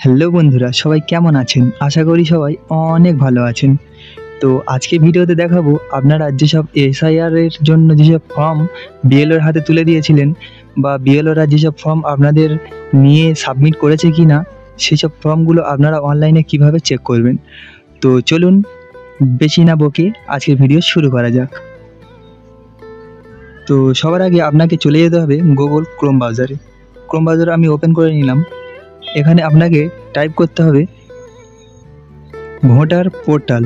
Hello বন্ধুরা, সবাই কেমন আছেন? আশা করি সবাই অনেক ভালো আছেন। তো আজকে ভিডিওতে দেখাবো আপনারা যেসব এসআইআর এর জন্য যেসব ফর্ম বিএলওর হাতে তুলে দিয়েছিলেন বা বিএলওরা যেসব ফর্ম আপনাদের নিয়ে সাবমিট করেছে কি না সেসব ফর্মগুলো আপনারা অনলাইনে কীভাবে চেক করবেন? তো চলুন, বেশি না বকে আজকের ভিডিও শুরু করা যাক। তো সবার আগে আপনাকে চলে যেতে হবে গুগল ক্রোম ব্রাউজারে ক্রোম ব্রাউজার আমি ওপেন করে নিলাম। এখানে আপনাকে টাইপ করতে হবে ভোটার পোর্টাল।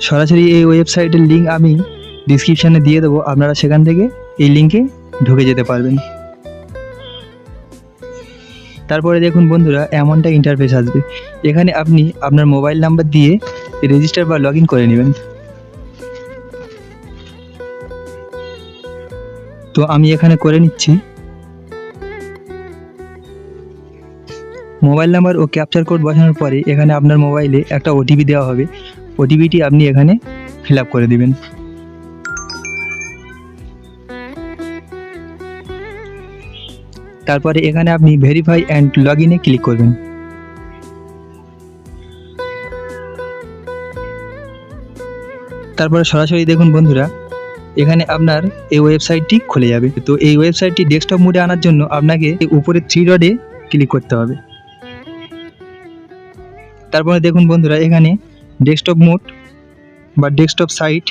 সরাসরি এই ওয়েবসাইটের লিঙ্ক আমি ডিসক্রিপশানে দিয়ে দেবো, আপনারা সেখান থেকে এই লিঙ্কে ঢুকে যেতে পারবেন। তারপরে দেখুন বন্ধুরা, এমনটা ইন্টারফেস আসবে। এখানে আপনি আপনার মোবাইল নাম্বার দিয়ে রেজিস্টার বা লগ করে নেবেন। তো আমি এখানে করে নিচ্ছি। মোবাইল নাম্বার ও ক্যাপচার কোড বসানোর পরে এখানে আপনার মোবাইলে একটা ওটিপি দেওয়া হবে। ওটিপিটি আপনি এখানে ফিল করে দিবেন। তারপরে এখানে আপনি ভেরিফাই অ্যান্ড লগ ইনে ক্লিক করবেন। তারপরে সরাসরি দেখুন বন্ধুরা এখানে আপনার এই ওয়েবসাইটটি খুলে যাবে। তো এই ওয়েবসাইটটি ডেস্কটপ মোডে আনার জন্য আপনাকে উপরে থ্রি ডটে ক্লিক করতে হবে। তারপরে দেখুন বন্ধুরা, এখানে ডেস্কটপ মোড বা ডেস্কটপ সাইট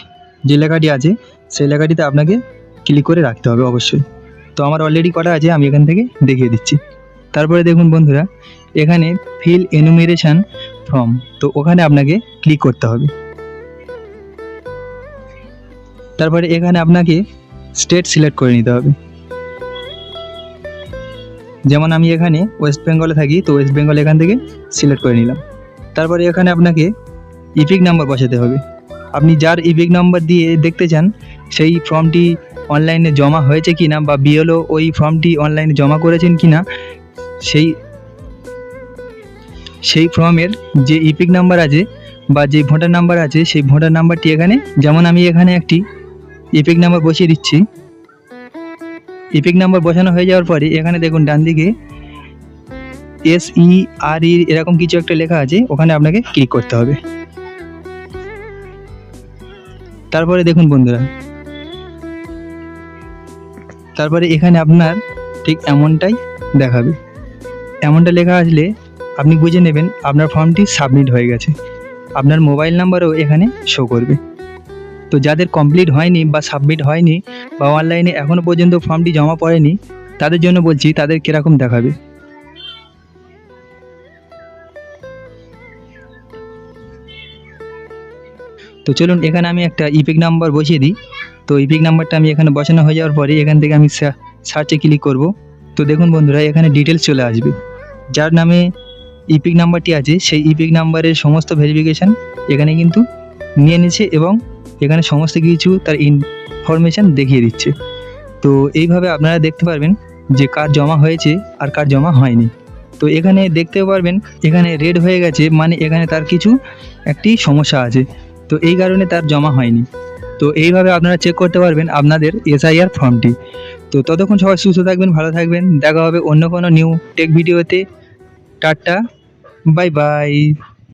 যে লেখাটি আছে, সেই লেখাটিতে আপনাকে ক্লিক করে রাখতে হবে অবশ্যই। তো আমার অলরেডি করা আছে, আমি এখান থেকে দেখিয়ে দিচ্ছি। তারপরে দেখুন বন্ধুরা, এখানে ফিল এনুমিরেশন ফর্ম তো ওখানে আপনাকে ক্লিক করতে হবে। তারপরে এখানে আপনাকে স্টেট সিলেক্ট করে নিতে হবে। যেমন আমি এখানে ওয়েস্ট বেঙ্গলে থাকি, তো ওয়েস্ট বেঙ্গল এখান থেকে সিলেক্ট করে নিলাম। তারপরে এখানে আপনাকে ইপিক নাম্বার বসাতে হবে। আপনি যার ইপিক নাম্বার দিয়ে দেখতে চান, সেই ফর্মটি অনলাইনে জমা হয়েছে কি না বা বিএলও ওই ফর্মটি অনলাইনে জমা করেছেন কি না সেই সেই ফর্মের যে ইপিক নাম্বার আছে বা যে ভোটার নাম্বার আছে, সেই ভোটার নাম্বারটি এখানে, যেমন আমি এখানে একটি ইপিক নাম্বার বসিয়ে দিচ্ছি। ইপিক নাম্বার বসানো হয়ে যাওয়ার পরে এখানে দেখুন ডান দিকে এস ই আর ই এরকম কিছু একটা লেখা আছে, ওখানে আপনাকে ক্লিক করতে হবে। তারপরে দেখুন বন্ধুরা, তারপরে এখানে আপনার ঠিক এমনটাই দেখাবে। এমনটা লেখা আসলে আপনি বুঝে নেবেন, আপনার ফর্মটি সাবমিট হয়ে গেছে। আপনার মোবাইল নাম্বারও এখানে শো করবে। তো যাদের কমপ্লিট হয়নি বা সাবমিট হয়নি বা অনলাইনে এখনও পর্যন্ত ফর্মটি জমা পড়েনি, তাদের জন্য বলছি তাদের কীরকম দেখাবে? তো চলুন, এখানে আমি একটা ইপিক নাম্বার বসিয়ে দিই। তো ইপিক নাম্বারটা আমি এখানে বসানো হয়ে যাওয়ার পরে এখান থেকে আমি সার্চে ক্লিক করব। তো দেখুন বন্ধুরা, এখানে ডিটেলস চলে আসবে। যার নামে ইপিক নাম্বারটি আছে, সেই ইপিক নাম্বারের সমস্ত ভেরিফিকেশান এখানে কিন্তু নিয়ে নিচ্ছে এবং এখানে সমস্ত কিছু তার ইনফরমেশান দেখিয়ে দিচ্ছে। তো এইভাবে আপনারা দেখতে পারবেন যে কার জমা হয়েছে আর কার জমা হয়নি। তো এখানে দেখতে পারবেন, এখানে রেড হয়ে গেছে মানে এখানে তার কিছু একটি সমস্যা আছে। তো এই কারণে তার জমা হয়নি। তো এইভাবে আপনারা চেক করতে পারবেন আপনাদের এসআইআর ফর্মটি তো ততক্ষণ সবাই সুস্থ থাকবেন, ভালো থাকবেন। দেখা হবে অন্য কোনো নিউ টেক ভিডিওতে টাটা বাই বাই